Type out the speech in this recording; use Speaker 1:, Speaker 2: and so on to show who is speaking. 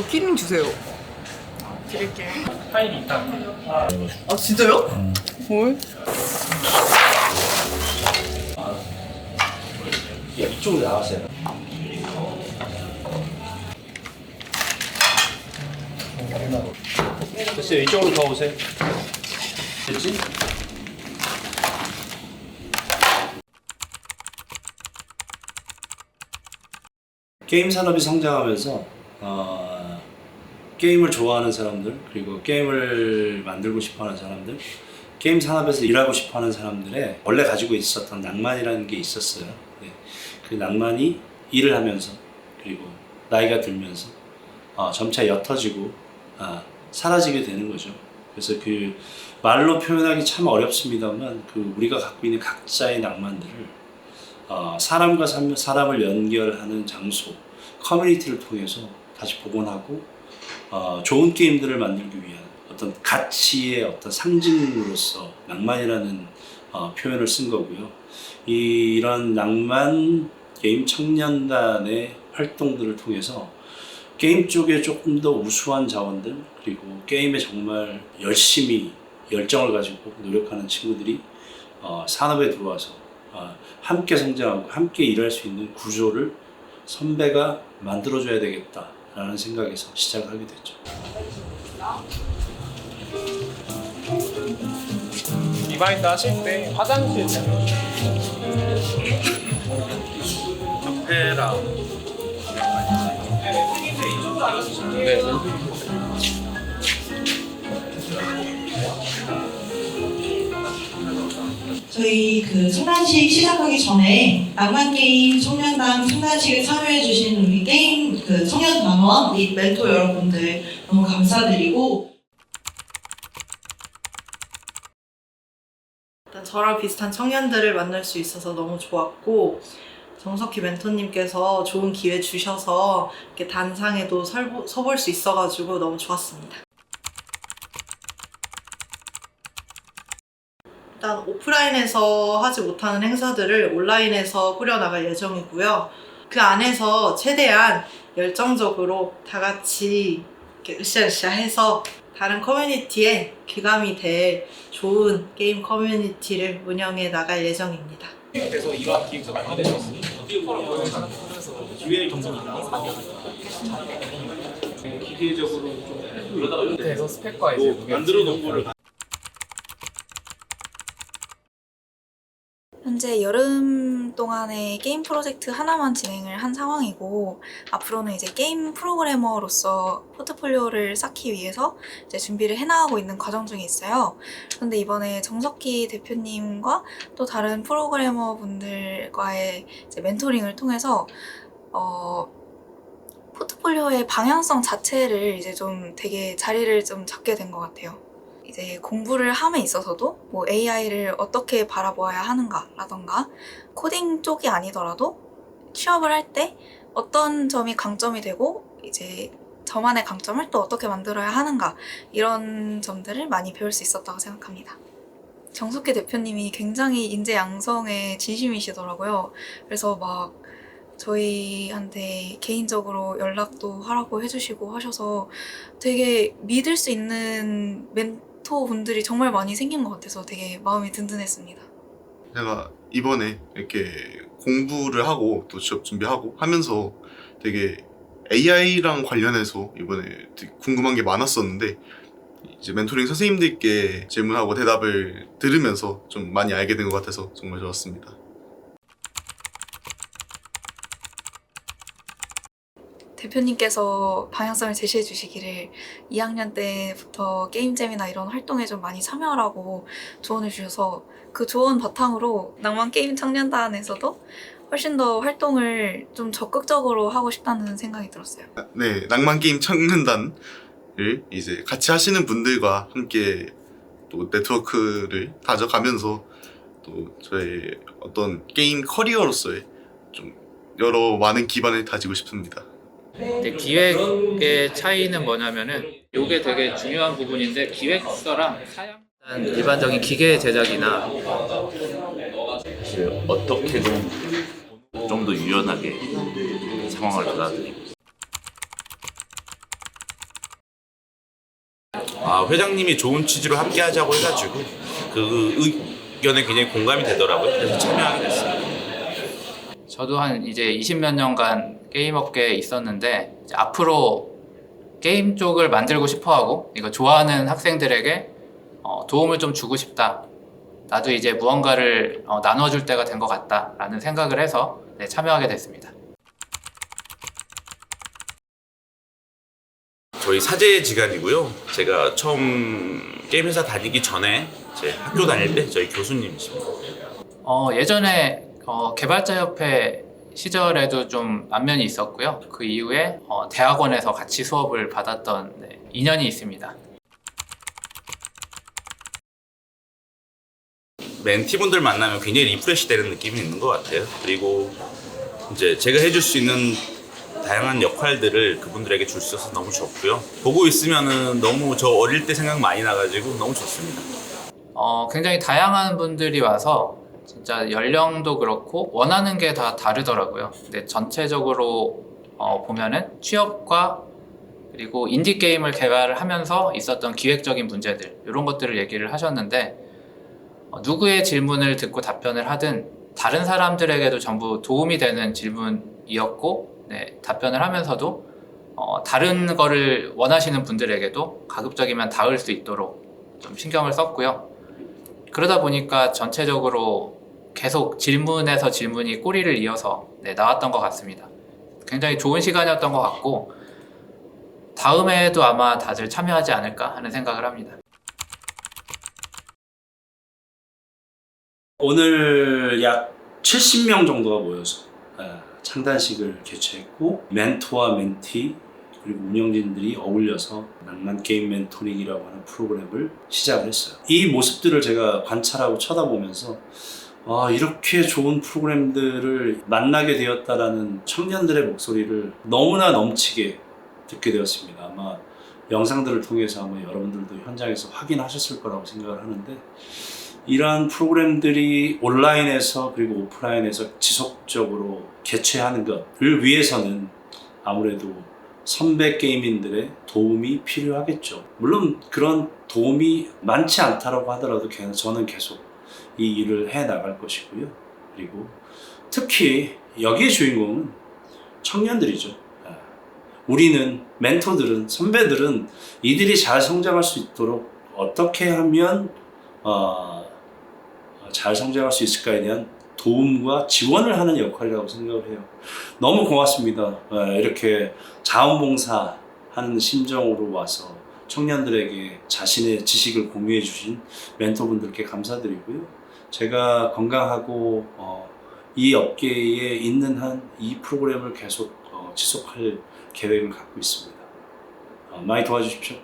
Speaker 1: 저 키링 주세요.
Speaker 2: 드릴게.
Speaker 3: 파일이 있다.
Speaker 1: 아 진짜요? 뭘?
Speaker 4: 이쪽으로 나가세요. 됐어요. 이쪽으로 더 오세요. 됐지? 게임 산업이 성장하면서 어, 게임을 좋아하는 사람들 그리고 게임을 만들고 싶어하는 사람들 게임 산업에서 일하고 싶어하는 사람들의 원래 가지고 있었던 낭만이라는 게 있었어요. 네. 그 낭만이 일을 하면서 그리고 나이가 들면서 어, 점차 옅어지고 아, 사라지게 되는 거죠. 그래서 그 말로 표현하기 참 어렵습니다만 그 우리가 갖고 있는 각자의 낭만들을 어, 사람과 사- 사람을 연결하는 장소, 커뮤니티를 통해서 다시 복원하고 어, 좋은 게임들을 만들기 위한 어떤 가치의 어떤 상징으로서 낭만이라는 어, 표현을 쓴 거고요. 이, 이런 낭만 게임 청년단의 활동들을 통해서 게임 쪽에 조금 더 우수한 자원들 그리고 게임에 정말 열심히 열정을 가지고 노력하는 친구들이 어, 산업에 들어와서 어, 함께 성장하고 함께 일할 수 있는 구조를 선배가 만들어줘야 되겠다 라는 생각에서 시작을 하게 됐죠.
Speaker 3: 리바인드 하실 때 화장실
Speaker 4: 페라
Speaker 3: 네.
Speaker 5: 저희 그 청단식 시작하기 전에 낭만 게임 청년단 청단식에 참여해주신 우리 게임 그 청년 단원 및 멘토 여러분들 너무 감사드리고
Speaker 6: 일단 저랑 비슷한 청년들을 만날 수 있어서 너무 좋았고 정석희 멘토님께서 좋은 기회 주셔서 이렇게 단상에도 서볼 수 있어가지고 너무 좋았습니다. 일단 오프라인에서 하지 못하는 행사들을 온라인에서 꾸려나갈 예정이고요. 그 안에서 최대한 열정적으로 다 같이 이렇게 으쌰으쌰 해서 다른 커뮤니티에 귀감이 될 좋은 게임 커뮤니티를 운영해 나갈 예정입니다.
Speaker 3: 그래서 이러한 기획서가 만드셨습니다.
Speaker 4: 기계적으로 좀
Speaker 3: 그래서 스펙과 이제
Speaker 4: 만들어 놓은 거를
Speaker 7: 현재 여름 동안에 게임 프로젝트 하나만 진행을 한 상황이고 앞으로는 이제 게임 프로그래머로서 포트폴리오를 쌓기 위해서 이제 준비를 해나가고 있는 과정 중에 있어요. 그런데 이번에 정석희 대표님과 또 다른 프로그래머 분들과의 멘토링을 통해서 어, 포트폴리오의 방향성 자체를 이제 좀 되게 자리를 좀 잡게 된 것 같아요. 이제 공부를 함에 있어서도 뭐 AI를 어떻게 바라보아야 하는가라던가 코딩 쪽이 아니더라도 취업을 할 때 어떤 점이 강점이 되고 이제 저만의 강점을 또 어떻게 만들어야 하는가 이런 점들을 많이 배울 수 있었다고 생각합니다. 정숙희 대표님이 굉장히 인재 양성에 진심이시더라고요. 그래서 막 저희한테 개인적으로 연락도 하라고 해주시고 하셔서 되게 믿을 수 있는 멘 토 분들이 정말 많이 생긴 것 같아서 되게 마음이 든든했습니다.
Speaker 8: 제가 이번에 이렇게 공부를 하고 또 취업 준비하고 하면서 되게 AI랑 관련해서 이번에 궁금한 게 많았었는데 이제 멘토링 선생님들께 질문하고 대답을 들으면서 좀 많이 알게 된 것 같아서 정말 좋았습니다.
Speaker 7: 대표님께서 방향성을 제시해 주시기를 2학년 때부터 게임잼이나 이런 활동에 좀 많이 참여하라고 조언을 주셔서 그 조언 바탕으로 낭만 게임 청년단에서도 훨씬 더 활동을 좀 적극적으로 하고 싶다는 생각이 들었어요.
Speaker 8: 네, 낭만 게임 청년단을 이제 같이 하시는 분들과 함께 또 네트워크를 다져가면서 또 저의 어떤 게임 커리어로서의 좀 여러 많은 기반을 다지고 싶습니다.
Speaker 9: 근데 기획의 차이는 뭐냐면은 이게 되게 중요한 부분인데 기획서랑 사양 일반적인 기계 제작이나
Speaker 10: 사실 어떻게든 좀 더 유연하게 상황을 받아들이고 아, 회장님이 좋은 취지로 함께 하자고 해가지고 그 의견에 굉장히 공감이 되더라고요. 그래서 참여하게 됐습니다.
Speaker 9: 저도 한 이제 20몇 년간 게임 업계에 있었는데 앞으로 게임 쪽을 만들고 싶어 하고 이거 좋아하는 학생들에게 어, 도움을 좀 주고 싶다. 나도 이제 무언가를 어, 나눠줄 때가 된 것 같다라는 생각을 해서 네, 참여하게 됐습니다.
Speaker 10: 저희 사제 지간이고요. 제가 처음 게임 회사 다니기 전에 제 학교 다닐 때 저희 교수님이십니다.
Speaker 9: 어, 예전에 어, 개발자협회 시절에도 좀 안면이 있었고요. 그 이후에 어, 대학원에서 같이 수업을 받았던 네, 인연이 있습니다.
Speaker 10: 멘티분들 만나면 굉장히 리프레시 되는 느낌이 있는 것 같아요. 그리고 이제 제가 해줄 수 있는 다양한 역할들을 그분들에게 줄 수 있어서 너무 좋고요. 보고 있으면은 너무 저 어릴 때 생각 많이 나가지고 너무 좋습니다.
Speaker 9: 어, 굉장히 다양한 분들이 와서 진짜 연령도 그렇고 원하는 게 다 다르더라고요. 근데 전체적으로 어, 보면은 취업과 그리고 인디 게임을 개발하면서 있었던 기획적인 문제들 이런 것들을 얘기를 하셨는데 어, 누구의 질문을 듣고 답변을 하든 다른 사람들에게도 전부 도움이 되는 질문이었고 네, 답변을 하면서도 어, 다른 거를 원하시는 분들에게도 가급적이면 닿을 수 있도록 좀 신경을 썼고요. 그러다 보니까 전체적으로 계속 질문에서 질문이 꼬리를 이어서 네, 나왔던 것 같습니다. 굉장히 좋은 시간이었던 것 같고 다음에도 아마 다들 참여하지 않을까 하는 생각을 합니다.
Speaker 4: 오늘 약 70명 정도가 모여서 아, 창단식을 개최했고 멘토와 멘티 그리고 운영진들이 어울려서 낭만 게임 멘토링이라고 하는 프로그램을 시작을 했어요. 이 모습들을 제가 관찰하고 쳐다보면서 아, 이렇게 좋은 프로그램들을 만나게 되었다라는 청년들의 목소리를 너무나 넘치게 듣게 되었습니다. 아마 영상들을 통해서 아마 여러분들도 현장에서 확인하셨을 거라고 생각을 하는데 이러한 프로그램들이 온라인에서 그리고 오프라인에서 지속적으로 개최하는 것을 위해서는 아무래도 선배 게이민들의 도움이 필요하겠죠. 물론 그런 도움이 많지 않다라고 하더라도 저는 계속 이 일을 해 나갈 것이고요. 그리고 특히 여기의 주인공은 청년들이죠. 아, 우리는 멘토들은 선배들은 이들이 잘 성장할 수 있도록 어떻게 하면 어, 잘 성장할 수 있을까에 대한 도움과 지원을 하는 역할이라고 생각을 해요. 너무 고맙습니다. 예, 이렇게 자원봉사 하는 심정으로 와서 청년들에게 자신의 지식을 공유해 주신 멘토분들께 감사드리고요. 제가 건강하고 어, 이 업계에 있는 한 이 프로그램을 계속 어, 지속할 계획을 갖고 있습니다. 어, 많이 도와주십시오.